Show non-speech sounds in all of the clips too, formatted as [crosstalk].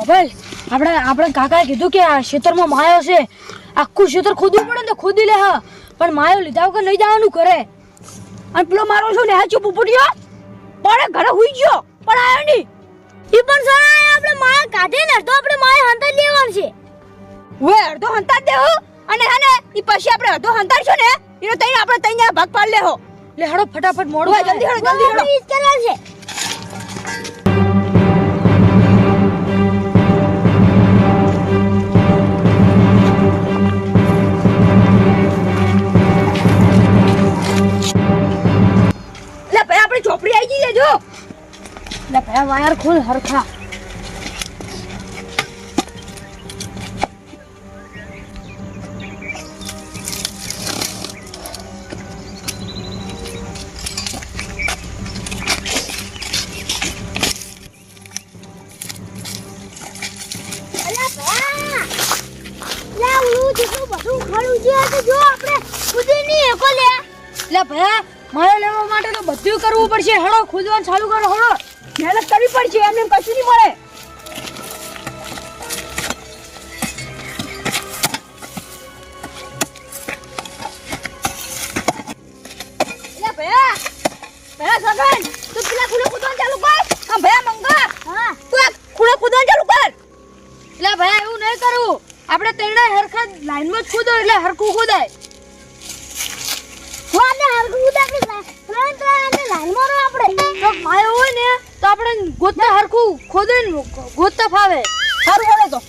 લે એ ભયા એ વભાઈ આપણે આપણે કાકાએ કીધું કે આ ખેતરમાં માયો છે. આખું ખેતર ખોદવું પડે ને તો ખોદી લે હા. પણ માયો લીધા વગર નહીં જવાનું કરે અને પેલો મારો છો ને હાચું પૂપડ્યો પણ ઘરે હુઈ ગયો પણ આવ્યો નહીં. એ પણ સોના આપણે માયા કાઢે ને તો આપણે માયા હંતા લેવાનું છે. હવે અડધો હંતા દેવો અને હે ને ઈ પછી આપણે અડધો હંતાડશું ને એનો તઈ આપણે તઈ ભાગ પાડ લેહો. લે હડો ફટાફટ મોડું જલ્દી હડો જલ્દી હડો. છે. જો. લે વાયર ખોલ હરખા. ખુદવાનું ચાલુ કરો હળો. મહેનત કરવી પડશે એમને એમ કશું નહીં મળે. આપણે ભયા હરખા લાઈનમાં જ પેલા એટલે હરખું ચાલુ કર હા ભયા મંગા હા તું આ ખૂણે કૂદવાનું ચાલુ કર એટલે ભયા એવું નહીં કરવું આપણે તેણે હરખા લાઈનમાં જ ખોદો એટલે હરખું ખોદાય હો આપણે હરખું ખોદા આપણે ત્રણ ત્રણ લાઈનમાં રહો આપણે. તો માયો હોય ને તો આપણે ગોતતા હરખું ખોદે ને ગોતતા ફાવે. સારું હેડો તો.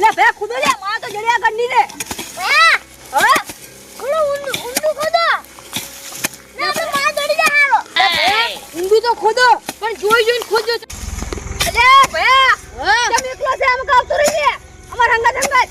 લે બે ખુદો લે માં તો જડિયા ગંડી દે હા. હવે? ઓલો ઊંડું ઊંડું ખોદો. ને આપણે માં જડી જા હાલો. ઊંધું તો ખોદો પણ જોઈ જોઈને ખોદજો. અલે ભયા હા. તમે એકલો છે? આમ કાવતો રહી છે. અમાર હંગા હંગાત.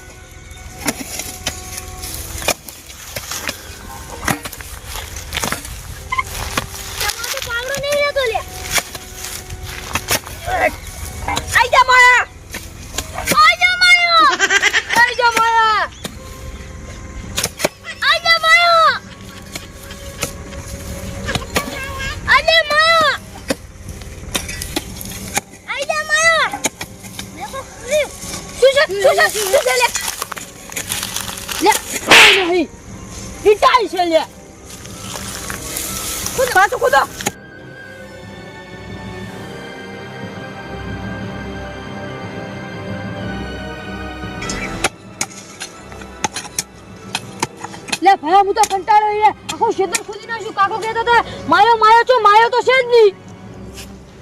લે ભાઈ હું તો કંટાળો રે. આખો ક્ષેત્ર ખોદી નાખ્યું કાકો કહેતો હતા માયો માયો છો માયો તો છે જ નહીં.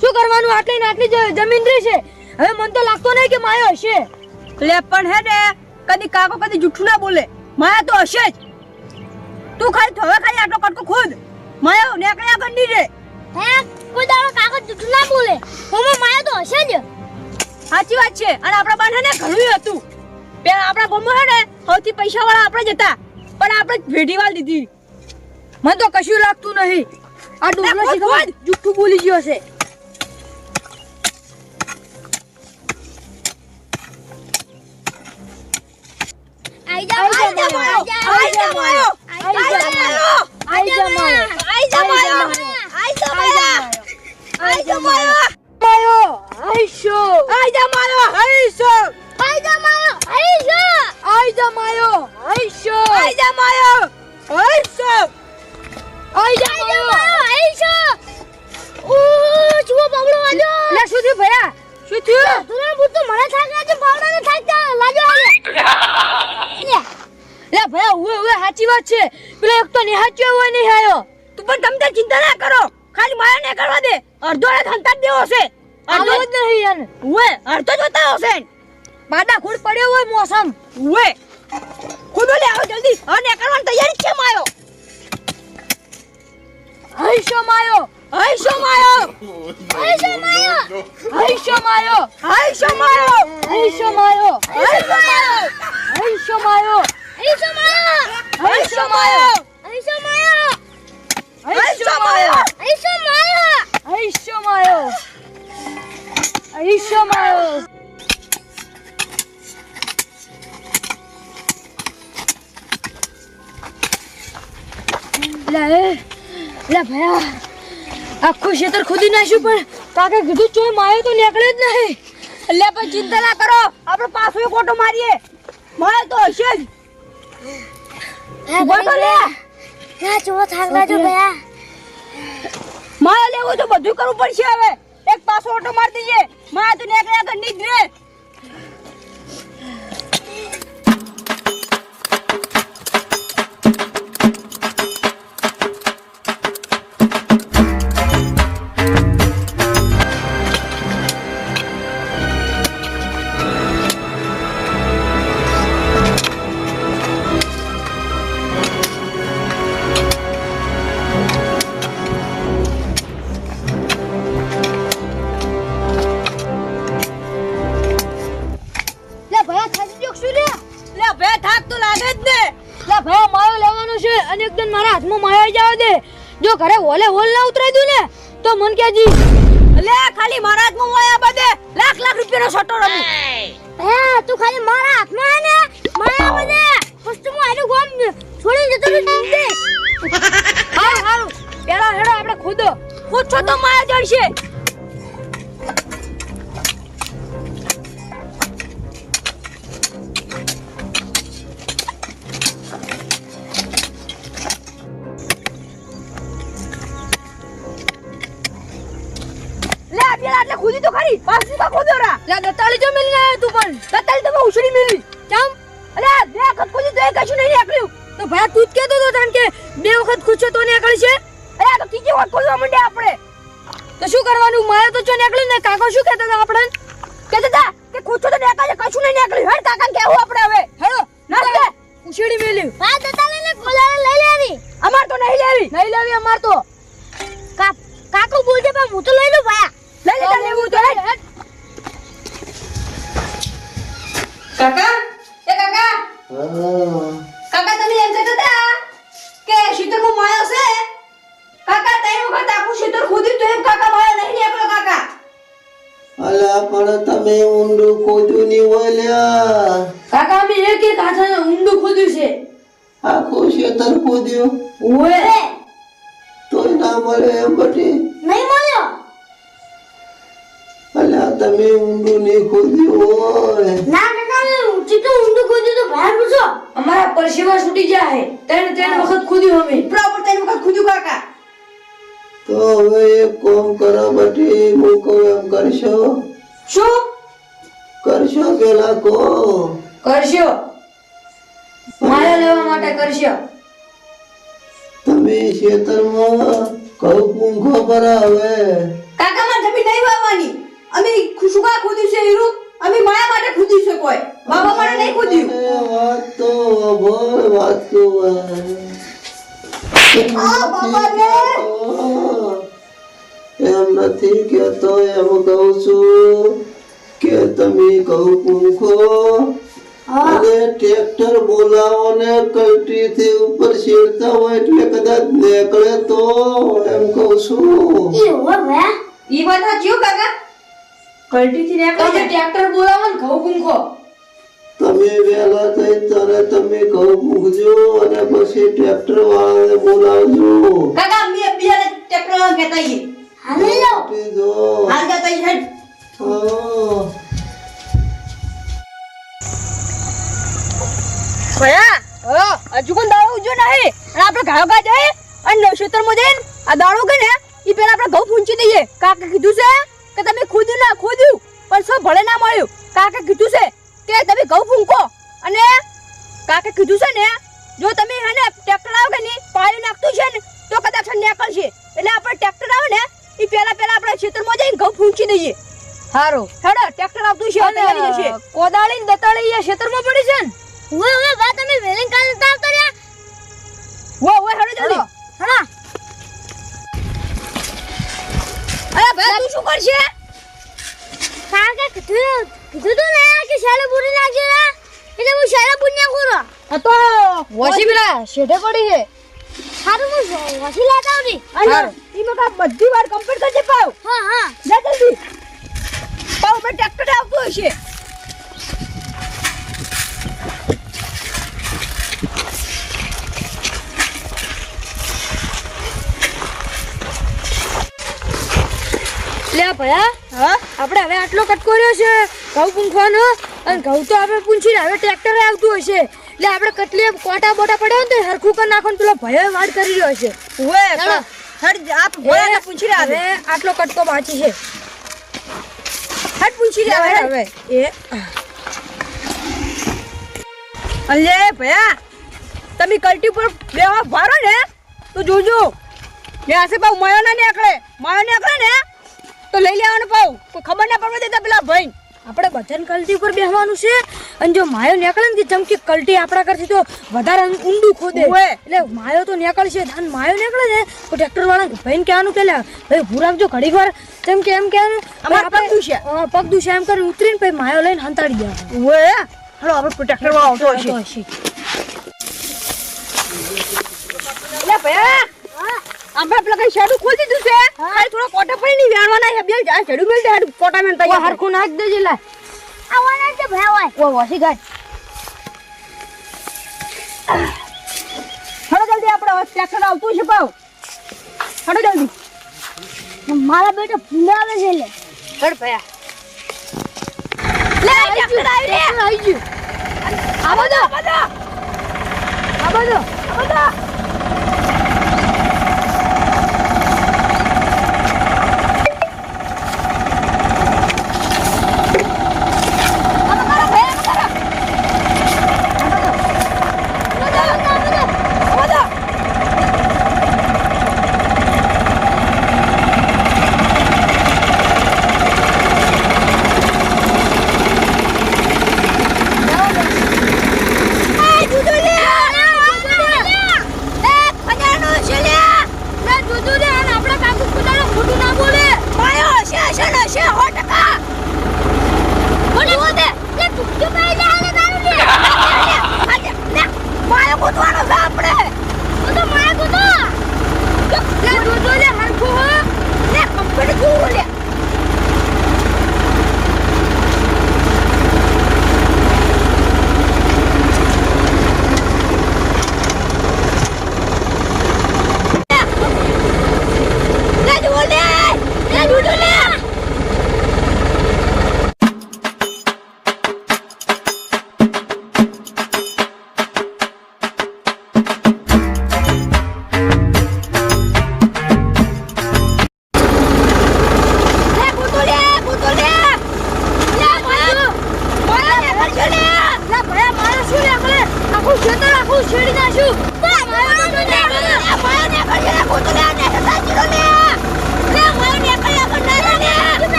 શું કરવાનું? આટલી ને આટલી જમીન રહી છે હવે મને તો લાગતો નહીં કે માયો હશે. લે પણ હે ને કદી કાકો કદી જૂઠું ના બોલે. માયા તો હશે જ. તું ખાલી હવે ખાલી આટલો કટકો ખોદ. માયા નેકળ્યા ગંડી રે. હે કોઈ દાડો કાકો જૂઠું ના બોલે. હું માયો તો હશે જ. સાચી વાત છે. અને આપણા બાને ને ઘણું હતું. પેલા આપણા ગોમો હે ને સૌથી પૈસા વાળા આપણે જ હતા. પણ આપણે ભેટી વાળ દીધી મને તો કશું લાગતું નહીં આ ડુંગળો શીખવા જુઠ્ઠું બોલી ગયો છે આઈ જા આઈ જા આઈ જા આઈ જા આઈ જા આઈ જા માયો આઈ જા માયો આઈ શો આઈ જા માયો શો આઈ જા માયો આઈશો આઈ જા માયો આઈ જા માયો હઈશો આઈ જા માયો ઓ જુઓ બાબલો વાજો લે શું થયું ભયા? શું થયું? તું બુત મને થાક લાગે બાવડા ને થાક લાજો આલે [laughs] લે ભયા ઉવે ઉવે સાચી વાત છે. પેલો એક તો નિહાચ્યો હોય નહીં આયો તું પણ તમ તાર ચિંતા ના કરો. ખાલી માયા ને કરવા દે. અડધો ને જ દેવો આવો અડધો જ નહીં યાર. ઉવે અડધો જોતા હશે. બાડા ખૂડ પડ્યો હોય મોસમ. ઉવે. ખુદો લે આવો જલ્દી અને કરવાની તૈયારી છે માયો આઈશો માયો હઈશો માયો આઈશો માયો આઈશો માયો હઈશો માયો આઈશો માયો હઈશો માયો આઈશો માયો આઈશો માયો હઈશો માયો આઈશો માયો હઈશો માયો આઈશો માયો આઈશો માયો આઈશો માયો લે ભયા આખું ખેતર ખોદી નાખ્યું પણ કાકે કીધું ચોય માયો તો નીકળે જ નહીં. એટલે પણ ચિંતા ના કરો આપણે પાછો એક ઓટો મારીએ. મારે તો હશે જ. તો લે. હા ચો થાક લાજો ભયા. મારે લેવું તો બધું કરવું પડશે હવે. એક પાછો ઓટો મારી દઈએ. મારે તો નીકળ્યા નહીં જ રે ખુદ ખુદ છો તો માયા જડશે કરવાનું? મારે તો જો નીકળ્યું ને કાકો શું કહેતા હતા આપણે કહેતા હતા કે ખોચો તો નીકળે કશું નહીં નીકળ્યું. હેડ કાકા કેવું આપણે હવે? હેડો નાસ્તે ઉછેડી મેલ્યું. હા દતાળી ને કોલાને લઈ લેવી. અમાર તો નહીં લેવી. નહીં લેવી અમાર તો. કાકો બોલજે પણ હું તો લઈ લઉં ભાયા. લઈ લેતા લેવું તો હેડ. કાકા? એ કાકા. કાકા તમે એમ કહેતા હતા કે શીતળમાં માયો છે શીતળ ખોદ્યું તો એમ કાકા મારે નહીં નીકળ્યો કાકા. અલા પણ તમે ઊંડું ખોદ્યું ની ઓલ્યા કાકા અમે એક એક હાથે ઊંડું ખોદ્યું છે. આખું શેતર ખોદ્યું. ઓએ તોય ના મળે એમ બટી નહીં મળ્યો. અલા તમે ઊંડું નહીં ખોદ્યું ઓય ના કાકા જેટલું ઊંડું ખોદ્યું તો બહાર પૂછો અમારા પરસેવા છૂટી જાય ત્રણ ત્રણ વખત ખોદ્યું અમે. બરાબર ત્રણ વખત ખોદ્યું કાકા. તો હવે એક કોમ કરો બટી મૂકો એમ કરશો? શું? કરશો કો કરશો. માયા લેવા માટે કરશો. તમે ખેતરમાં કઉ પૂંખો ભરાવે. કાકા માં જમીન નહીં વાવવાની. અમે ખુશુકા ખોદ્યું છે હીરું. અમે માયા માટે ખોદ્યું છે કોઈ. બાબા માટે નહીં ખોદ્યું. વાત તો બોલ વાત તો એમ નથી કેતો એમ કહું છું કે તમે કહું પૂંખો. અને ટ્રેક્ટર બોલાવો ને કલ્ટીથી ઉપર શેરતા હોય એટલે કદાચ નીકળે તો એમ કહું છું. ઈ બધા કયો કાકા. કલટી થી નીકળે ટ્રેક્ટર બોલાવો ને ઘઉં પૂંખો. તમે વહેલા થઈ ત્યારે તમે કહું મૂકજો અને પછી ટ્રેક્ટર વાળાને બોલાવજો. કાકા અમે બીજાને ટ્રેક્ટર વાળા કહેતા હી હાલી. લો જો હાલ જતા આઈએ હેડ. હા. ભયા હજુ કોઈ દાડો ઉજો નહીં? અને આપણે ગાયો ગા જઈએ અને નવશેતરમાં જઈને આ દાડો કે ને ઈ પેલા આપણે ઘઉં પૂંચી દઈએ. કાકા કીધું છે કે તમે ખુદ ના ખોદ્યું પણ શું ભલે ના મળ્યું. કાકા કીધું છે કે તમે ઘઉં ફૂંકો. અને કાકે કીધું છે ને જો તમે હે ને ટ્રેક્ટર આવે ને પાણી નાખતું છે ને તો કદાચ નીકળશે. એટલે આપણે ટ્રેક્ટર આવે ને એ પહેલા પહેલા આપણે ખેતરમાં જઈને ઘઉં ફૂંકી દઈએ. હારો. હેડો ટ્રેક્ટર આવતું છે તૈયારી જશે. કોદાળી ને દતાળી એ ખેતરમાં પડી છે ને? ઓએ ઓએ બા તમે વેલિંગ કાલ તાવ કર્યા. વો વો હેડો જલ્દી. હા અરે ભાઈ તું શું કરશે? કારણ કીધું કીધું ને કે શાળા પૂરી નાખજો ને એટલે હું શાળા પૂરી નાખું આ તો વોશી પેલા શેઠે પડી છે. સારું હું વોશી લેતા આવડી અને ઈ મકા બધી વાર કમ્પ્લીટ કરી પાવ. હા હા. જા જલ્દી. પાવ પર ટ્રેક્ટર આવતું હશે. લે ભયા હા? આપણે હવે આટલો કટકો રહ્યો છે. ઘઉં પૂંખવાનો. અને ઘઉં તો આપણે પૂંછીને હવે ટ્રેક્ટરે આવતું હશે. એટલે આપણે કટલી કોટા બોટા પડ્યા ને તો હરખું કરી નાખો પેલો ભયો વાડ કરી રહ્યો છે ઓએ ચાલો. આપ ભોળાને પૂછી રહ્યા હવે આટલો કટકો બાકી છે. હટ પૂછી રહ્યા હવે એ અલે ભયા તમે કલ્ટી પર બેવા ભારો ને. તો જોજો. ને આસે બહુ મયો ના નીકળે. મયો નીકળે ને. તો લઈ લેવાનું પાઉ. કોઈ ખબર ના પડવા દેતા પેલા ભાઈ. આપણે બધાને કલટી ઉપર બેહવાનું છે. અને જો માયો નીકળે ને ચમકી કલટી આપણા કરતી તો વધારે ઊંડું ખોદે. એટલે માયો તો નીકળશે અને માયો નીકળે ને તો ટ્રેક્ટર વાળા ભાઈને કહેવાનું કે લે ભાઈ ઊભું રાખજો ઘડીક વાર. તેમ કે એમ કહેવાનું અમારે પગ દુશે. પગ દુશે એમ કરીને ઉતરીને પછી માયો લઈને હંતાડી દેવાનો ઓએ હાલો આપણે ટ્રેક્ટર વાળો આવતો હશે. હશે. આપણે પેલા કઈ શેડું ખોલી દીધું છે? થોડો કોટા પડી નહીં વેણવાના છે. બે જા શેડું મેલ દે કોટા મેલ તૈયાર હરખું નાખ દેજે લે. આવવાના છે ભાઈ ઓ વસી ગાય. હડો જલ્દી આપણે ટ્રેક્ટર આવતું છે હડો જલ્દી. મારા બેટા ભૂંડા આવે છે લે. ચડ ભયા લે ટ્રેક્ટર આવી રે આવી ગયું. આવો દો આવો દો આવો દો આવો બધો.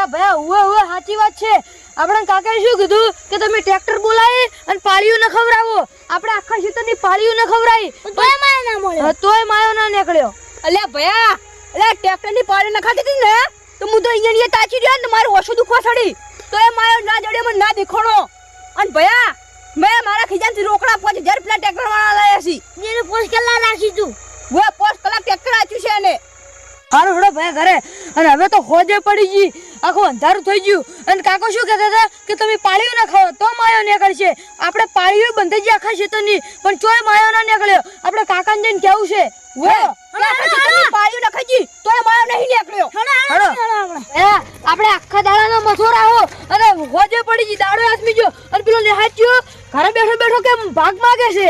લડ્યો લે ભયા ઉવે ઉવે સાચી વાત છે. આપણા કાકાએ શું કીધું? કે તમે ટ્રેક્ટર બોલાવી અને પાળીઓ ન ખવડાવો. આપણે આખા ખેતરની પાળીઓ ન ખવડાવી તોય માયો ના મળ્યો. તોય માયો ના નીકળ્યો. અલ્યા ભયા અલ્યા ટ્રેક્ટરની ન નખાતી હતી ને? તો હું તો અહીંયા તાચી રહ્યો ને મારું ઓછું દુખવા સડી તો એ માયો ના જડ્યો મને ના દેખાણો. અને ભયા મેં મારા ખીજાનથી રોકડા પહોંચી જ્યારે પેલા ટ્રેક્ટર વાળા લાયા છે. એને પોસ્ટ કલાક નાખી તું હું પોસ્ટ કલાક ટ્રેક્ટર આચ્યું છે એને. હારું હડો ભાઈ ઘરે. અને હવે તો હોજે પડી ગઈ. આખું અંધારું થઈ ગયું. અને કાકો શું કહેતા હતા કે તમે પાળીઓ ના ખાઓ તો માયો નીકળશે આપણે પાળીઓ બંધ જ આખા ખેતરની પણ ચોય માયો ના નીકળ્યો. આપણે કાકાને જઈને કેવું છે? પાળીઓ ના ખાઈ ગઈ તો માયો નહીં નીકળ્યો. આપણે આખા દાડાનો મથો રાહો અને હોજે પડી ગઈ દાડો હાથમી ગયો. અને પેલો નિહાચ્યો ઘરે બેઠો બેઠો કે ભાગ માગે છે?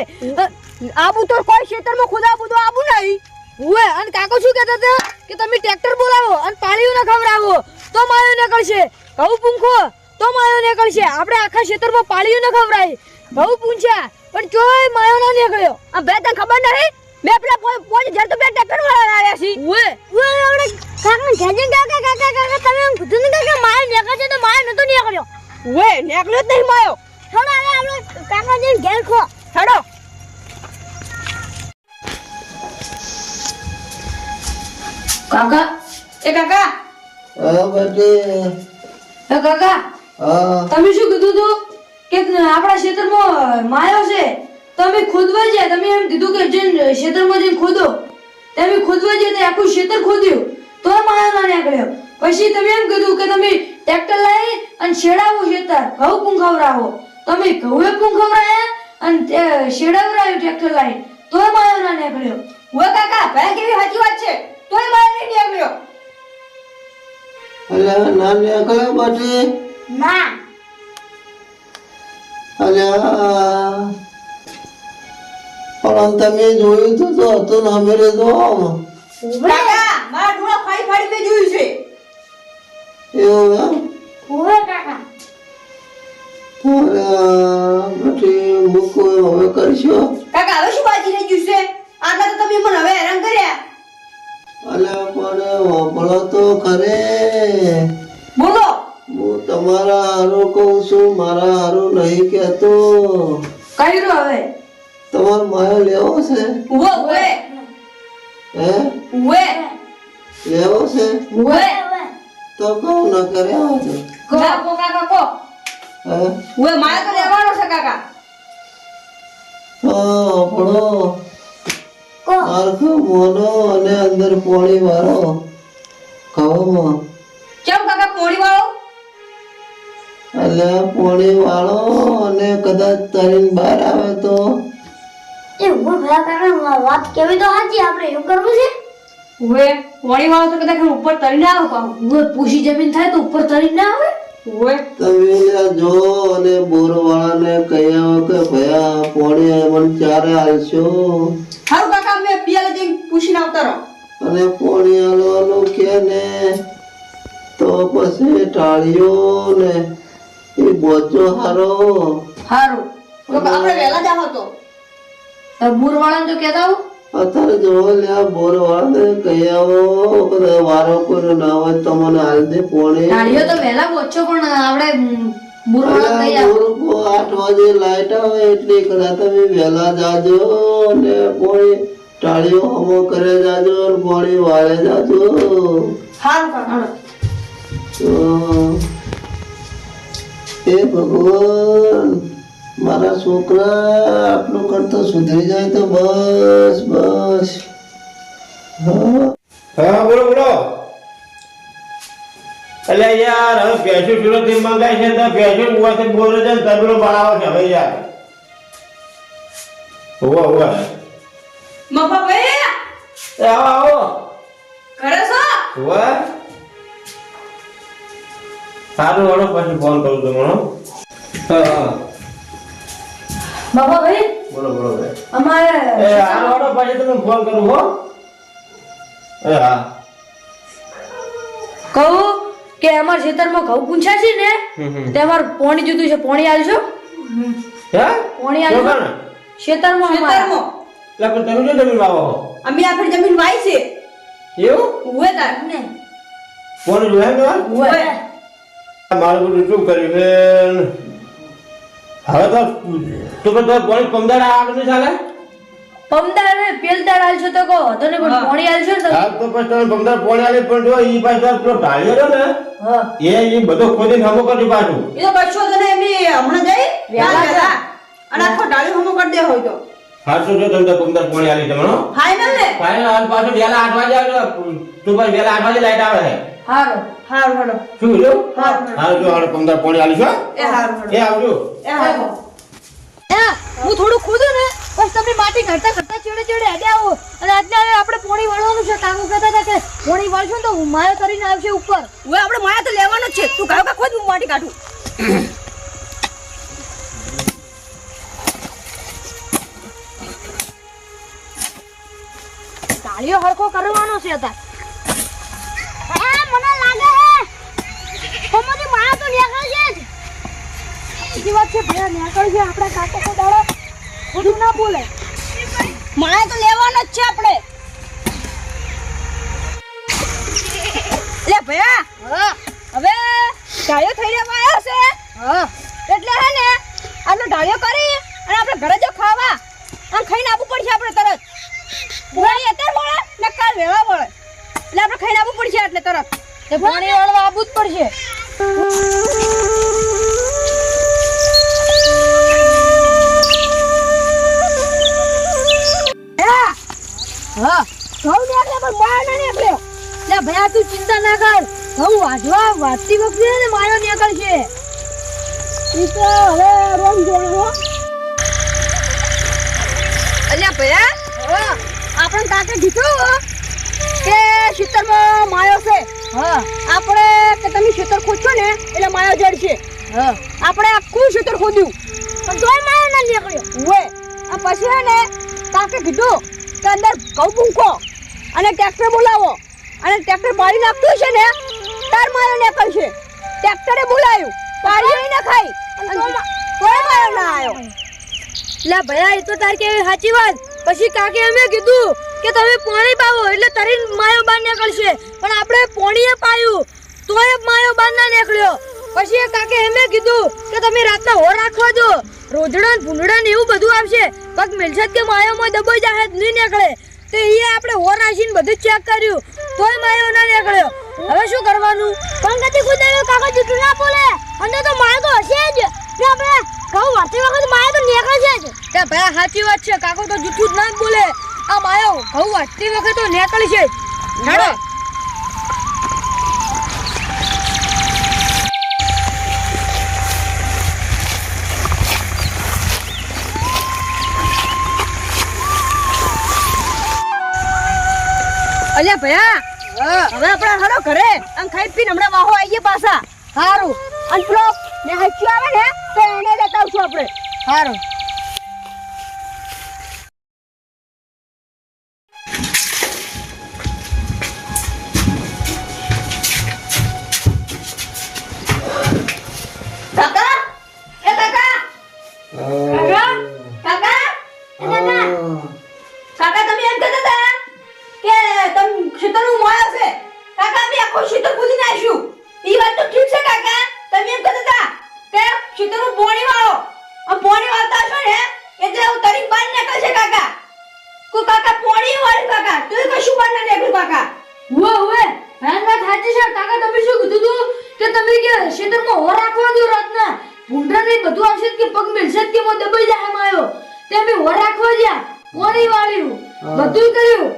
આબુ તો કોઈ ખેતરમાં ખુદા બુદો આબુ નહીં. ઉવે અને કાકો શું કહેતા હતા? કે તમે ટ્રેક્ટર બોલાવો અને પાળીઓ ન ખવડાવો તો માયો નીકળશે. ઘઉં પૂંખો તો માયો નીકળશે. આપણે આખા ખેતરમાં પાળીઓ ન ખવડાવી ઘઉં પૂંછ્યા પણ ચોય માયો ના નીકળ્યો. આ બે તને ખબર નહીં? મેં પેલા પોચ પહોંચી તો બે ટ્રેક્ટર વાળા આવ્યા છે. ઉવે. ઉવે આપણે કાકા જાજે કાકા કાકા કાકા તમે એમ કીધું ને કે માયો નીકળશે તો માયો નતો નીકળ્યો. વે નીકળ્યો જ નહીં માયો. થોડા હવે આપણે કાકા જઈને ઘેર ખો. હેડો. કાકા? એ કાકા? હા બેટી એ કાકા હા. તમે શું કીધું તું કે આપણા ક્ષેત્રમાં માયો છે? તમે ખોદવા ગયા તમે એમ કીધું કે જઈને ક્ષેત્રમાં જઈને ખોદો તમે ખોદવા ગયા તો આખું ક્ષેત્ર ખોદ્યું. તો માયો ના નીકળ્યો. પછી તમે એમ કીધું કે તમે ટ્રેક્ટર લાવી અને છેડાવો ખેતર ઘઉં પૂંખવરાવો. તમે ઘઉં એ પૂંખવરાયા અને તે શેડાવરાયું ટ્રેક્ટર લાવી. તો માયો ના નીકળ્યો. હોય કાકા ભાઈ કેવી સાચી વાત છે? તોય માયો નહીં નીકળ્યો. અલ્યા ના નીકળ્યા બાટી ના. અલ્યા પણ તમે જોયું તો તો હતું ને અમે તો કાકા મારા ડોળા ફાડી ફાડી મેં જોયું છે. એવું એમ? ઓવે કાકા. અલ્યા બાટી મૂકો હવે કરશો? કાકા હવે શું બાજી રહી ગયું છે? આટલા તો ખરે બોલો. હું તમારા હારો કહું છું મારા હારો નહીં કહેતો. કર્યું હવે. તમારો માયો લેવો છે? ઉવે ઉવે. હે? ઉવે. લેવો છે? ઉવે. તો કહું ન કરે આવો તો. કો કો કાકા કો હે? ઉવે માયો તો લેવાનો છે કાકા. હા આપણો કો. આરખો મોનો અને અંદર પોણી વાળો. ખાવામાં કેમ કાકા પોણી વાળો એટલે પોણી વાળો અને કદાચ તરીને બહાર આવે તો. એ ઊભો ભલા કાકા વાત કેવી તો આપણે એવું કરવું છે? ઉવે પોણી વાળો તો કદાચ ઉપર તરી ના આવે ઉવે પૂછી જમીન થાય તો ઉપર તરી ના આવે? ઉવે. તમે જો અને બોરવાળાને કહ્યા કે ભયા પોણી મને ચારે હાલશો હારું કાકા મેં પિયાલે જઈને પૂછીને આવતા રહો. અને પોણી હાલવાનું કે ને તો પછી ટાળ્યો ને એ બોજો હારો. હારો. તો આપણે વેલા જાવ તો. બુર વાળા તો કહેતા આવો અત્યારે જો લ્યા બોરવાળાને કહી આવો બધા વારો કોઈ ના હોય તો મને હાલ દે પોણી. ટાળ્યો તો વેલા બોચો પણ આપણે બુર વાળા આવો આઠ વાગે લાઈટ આવે એટલે કદાચ તમે વહેલા જાજો ને પોણી. ટાળીઓ હમો કરે જાજો પોણી વાળે જાજો. એ ભગવાન મારા છોકરા આટલું કરતો સુધરી જાય તો બસ બસ. હા બોલો બોલો. એટલે યાર હવે ભેંસું સુરતથી મંગાય છે તો ભેંસું ઉવાથી બોલે છે ને તબેલો બનાવો છે હવે યાર. હોવા ઉવા. મફા ભાઈ? આવો આવો. ઘરે છો? ઉવા સારું હળો પછી ફોન કરું હા. હા બાબા ભાઈ? બોલો બોલો ભાઈ અમારે એ હાલો હળો પછી તમે ફોન કરું હો. એ હા. કહું કે અમારા ખેતરમાં ઘઉં પૂંછા છે ને. તે અમારે પોણી જુદું છે પોણી આલશો હે? પોણી આલશો? ખેતરમાં અમારા. એટલે પણ તમે જો જમીન વાવો? અમે આપણી જમીન વાઈ છે. એવું? ઉવે તાર ને કોણ જોયા તમારે? ઉવે. મારું બધું શું કર્યું છે? હવે તો તું તો પોણી પંદર આગળ નહીં ચાલે? પમદાર ને પેલદાર આલશો તો કહો. તને પણ પોણી આલશો તો. હા તો પછી તમે પંદર પોણી આલે પણ જો ઈ પાછો પેલો ઢાળ્યો રહ્યો ને હા. એ ઈ બધો ખોદી હમો કરી પાછું. એ તો કશો તો નહીં એમની હમણાં જઈ? અને આખો ઢાળ્યો હમો કરી દે હોય તો. હાચું જો તમને પંદર પોણી આલી તમને ફાઇનલ ને? ફાઇનલ હાલ પાછો વેલા આઠ વાગે આવજો. તું પાછી વેલા આઠ વાગે લાઈટ આવે છે. હારો હારો હારો. શું જો હારો જો હારો પંદર પોણી આલી છો એ હારો હારું. એ આવજો. એ હારું. હું થોડું ખોદું ને બસ તમે માટી ઘડતા ઘડતા ચેડે ચેડે હેડે આવો. અને અત્યારે આપણે પોણી વાળવાનું છે કાકુ કહેતા હતા કે પોણી વળશું ને તો માયો કરીને આવશે ઉપર. હવે આપણે માયા તો લેવાનો જ છે. તું ગાયો કા ખોદ હું માટી કાઢું? ગાળીઓ હરખો કરવાનો છે એ મને લાગે હે હમણાં માં તો નીકળ છે. બીજી વાત છે ભયા નેકળ છે આપણા કાકો કો દાડો. ખોટું ના બોલે. મારે તો લેવાનો જ છે આપણે. લે ભયા હા. હવે ગાયો થઈ રહ્યા આવ્યો છે હા. એટલે હે ને આટલો ઢાળ્યો કરી અને આપણે ઘરે જો ખાવા. આમ ખાઈને આવવું પડશે આપણે તરત. મળે વેવા મળે. એટલે આપણે ખાઈને આવવું પડશે એટલે તરત. તે પાણી વાળવા આવવું જ પડશે. હા. ઘઉં નીકળે પણ માર ના નીકળ્યો લે ભયા તું ચિંતા ના કર. હું વાંચવા વાંચતી વખતે ને માયો નીકળશે. તો હવે જોડો અલ્યા ભયા આપણે કાકે કીધું? ખેતરમાં માયો છે. હા. આપણે કે તમે ખેતર ખોદશો ને એટલે માયો છે હા. આપણે આખું ખેતર ખોદ્યું. પણ તોય માયો ના નીકળ્યો. ઓએ આ પછી હે ને કાકે કીધું કે અંદર ઘઉં ભૂંકો અને ટ્રેક્ટર બોલાવો. અને ટ્રેક્ટર બાળી નાખતું છે ને તાર માયો નીકળશે. ટ્રેક્ટરે બોલાયું. પાડી ના ખાઈ કોઈ તોય માયો ના આવ્યો. લે ભયા એ તો તાર કેવી સાચી વાત. પછી કાકે અમે કીધું કે તમે પાણી પાવો એટલે તરી માયો બાર નીકળશે. પણ આપણે પોણીએ પાયું તોય માયો બાર ના નીકળ્યો. પછી એ કાકે એમે કીધું કે તમે રાતના હો રાખવા દો. રોજડા ને ભૂંડડા ને એવું બધું આવશે પગ મિલશે કે માયોમાં દબાઈ જાય નહીં નીકળે. તો એ આપણે હો રાખીને બધું ચેક કર્યું. તોય માયો ના નીકળ્યો. હવે શું કરવાનું? પંકજથી કુદાયો કાકો જૂઠું ના બોલે. અંદર તો માયો તો હશે જ. ને આપણે ઘઉં વાળતી વખત માયો તો નીકળશે જ. કે ભાઈ સાચી વાત છે. કાકો તો જૂઠું જ ના બોલે. આ માયો ઘઉં વાટતી વખત તો નીકળશે છે. હેડો. અલ્યા ભયા હવે આપણે હડો ઘરે. આમ ખાઈ પીને હમણાં વાહો આવીએ પાછા. સારું અને પેલો ને હચ્યું આવે ને તો એને લેતા આવશું આપણે. સારું પોણી વાળો. આ પોણી વાળતા છો ને એટલે હું તરી બહાર નીકળશે કાકા. કો કાકા પોણી વાળ કાકા. તું કશું બહાર ને કહે કાકા? હુએ હુએ હાલ વાત સાચી છે. કાકા તમે શું કીધું તું કે તમે કે ખેતરમાં હો રાખવા દો રાતના? ભૂંડરા ને બધું આવશે કે પગ મિલશે કે મો દબાઈ જાય માયો તે અમે હો રાખવા જ્યા પોણી વાળ્યું. બધું કર્યું.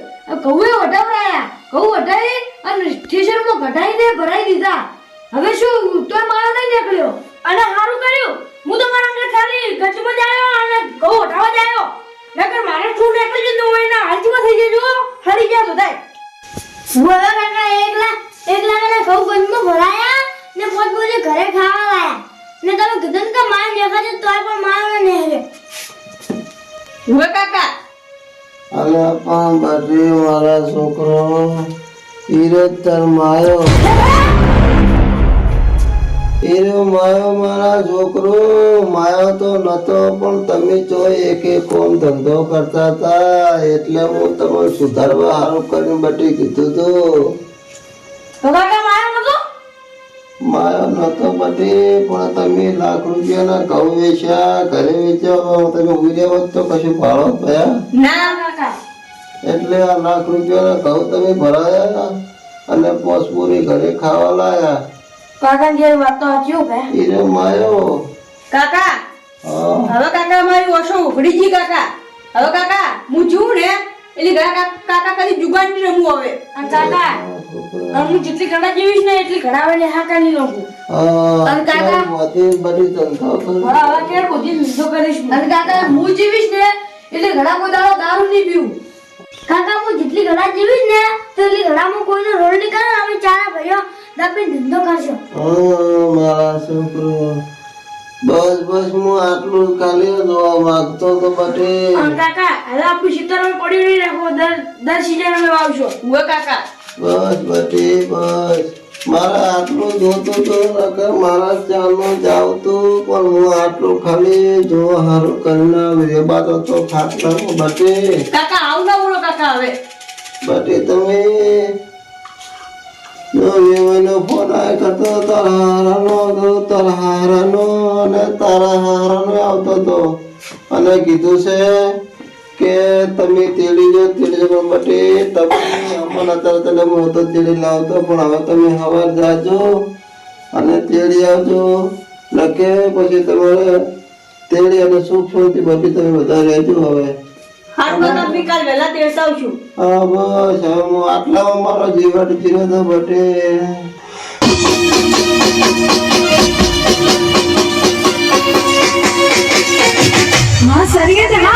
ઘઉં વટાવરાયા કહું વટાવી અને સ્ટેશનમાં કઢાઈને ભરાઈ દીધા. હવે શું તોય મારો નહીં નીકળ્યો? અને સારું કર્યું. હું તો મારા અંગે ખાલી ગચમાં જાયો આવ્યો અને ઘઉં ઉઠાવવા જાયો નકર મારે છૂટ નીકળી જતું હોય ને હાલતીમાં થઈ જજો હરી ગયા બધાય બોલો કાકા એકલા એકલા મને ઘઉં ગંજમાં ભરાયા ને પોત પોતે ઘરે ખાવા લાયા. ને તમે કીધું કા કે મારે દેખા છે તોય પણ મારો ને હેરે હવે કાકા. અલે પણ બધી મારા છોકરો હીરો તર માયો માયો મારા છોકરો માયો તો નતો પણ તમે જો એકે કોમ ધંધો કરતા હતા એટલે હું તમને સુધારવા કરીને બટી કીધું તો. માયો નતો? બટી પણ તમે લાખ રૂપિયાના ઘઉં વેચ્યા ઘરે વેચ્યા તમે ઉર્યા હોત તો કશું ભાડો થયા ના એટલે આ લાખ રૂપિયાના ઘઉં તમે ભરાયા અને પોસપુરી ઘરે ખાવા લાયા. કાકા જે વાત તો સાચી હો? ભાઈ માયો. કાકા હવે કાકા મારી ઓછો ઉઘડી ગઈ કાકા. હવે કાકા હું જું ને એટલે કાકા કાકા કદી જુગાન નહીં રમું હવે. અને કાકા. હું જેટલી ઘડા જેવીશ ને એટલી અને કાકા? બધી હા હવે બધી કરીશ અને કાકા હું જીવીશ ને એટલે ઘડા કોઈ દાડો દારૂ નહીં પીવું. કાકા હું જેટલી ઘડા જીવીશ ને તો એટલી ઘડામાં કોઈનો રોલ નહીં. કરે અમે ચારા ભાઈઓ? દાપી ધંધો કરશો હા, મારા છોકરો. બસ બસ હું આટલું ખાલી જોવા માંગતો તો બટે. કાકા હવે આપણું શીતળમાં પડ્યું નહીં રાખો દર દર સિઝન વાવશો. કાકા? બસ બટે બસ. મારા આટલું જોતું તો નકર મારા ચાલનું જાવતું પણ હું આટલું ખાલી જો હારું કરીને વેબાતો તો ખાટલા બટે. કાકા આવું ના બોલો કાકા હવે. બટે તમે વેવાઈનો ફોન કરતો તરહારનો હારાનો હતો તારા હારાનો અને તારા આવતો હતો અને કીધું છે કે તમે તેડી જો તેડી જો પણ બટી તમે અમન અત્યારે તને હું હતો તેડી લાવતો પણ હવે તમે હવાર જાજો અને તેડી આવજો નકે પછી તમારે તેડી અને સુખ શાંતિ બધી તમે બધા રહેજો હવે అబ్బో శవము అట్లా మరో జీవటి తినదు బట్టి సరిగేదేమా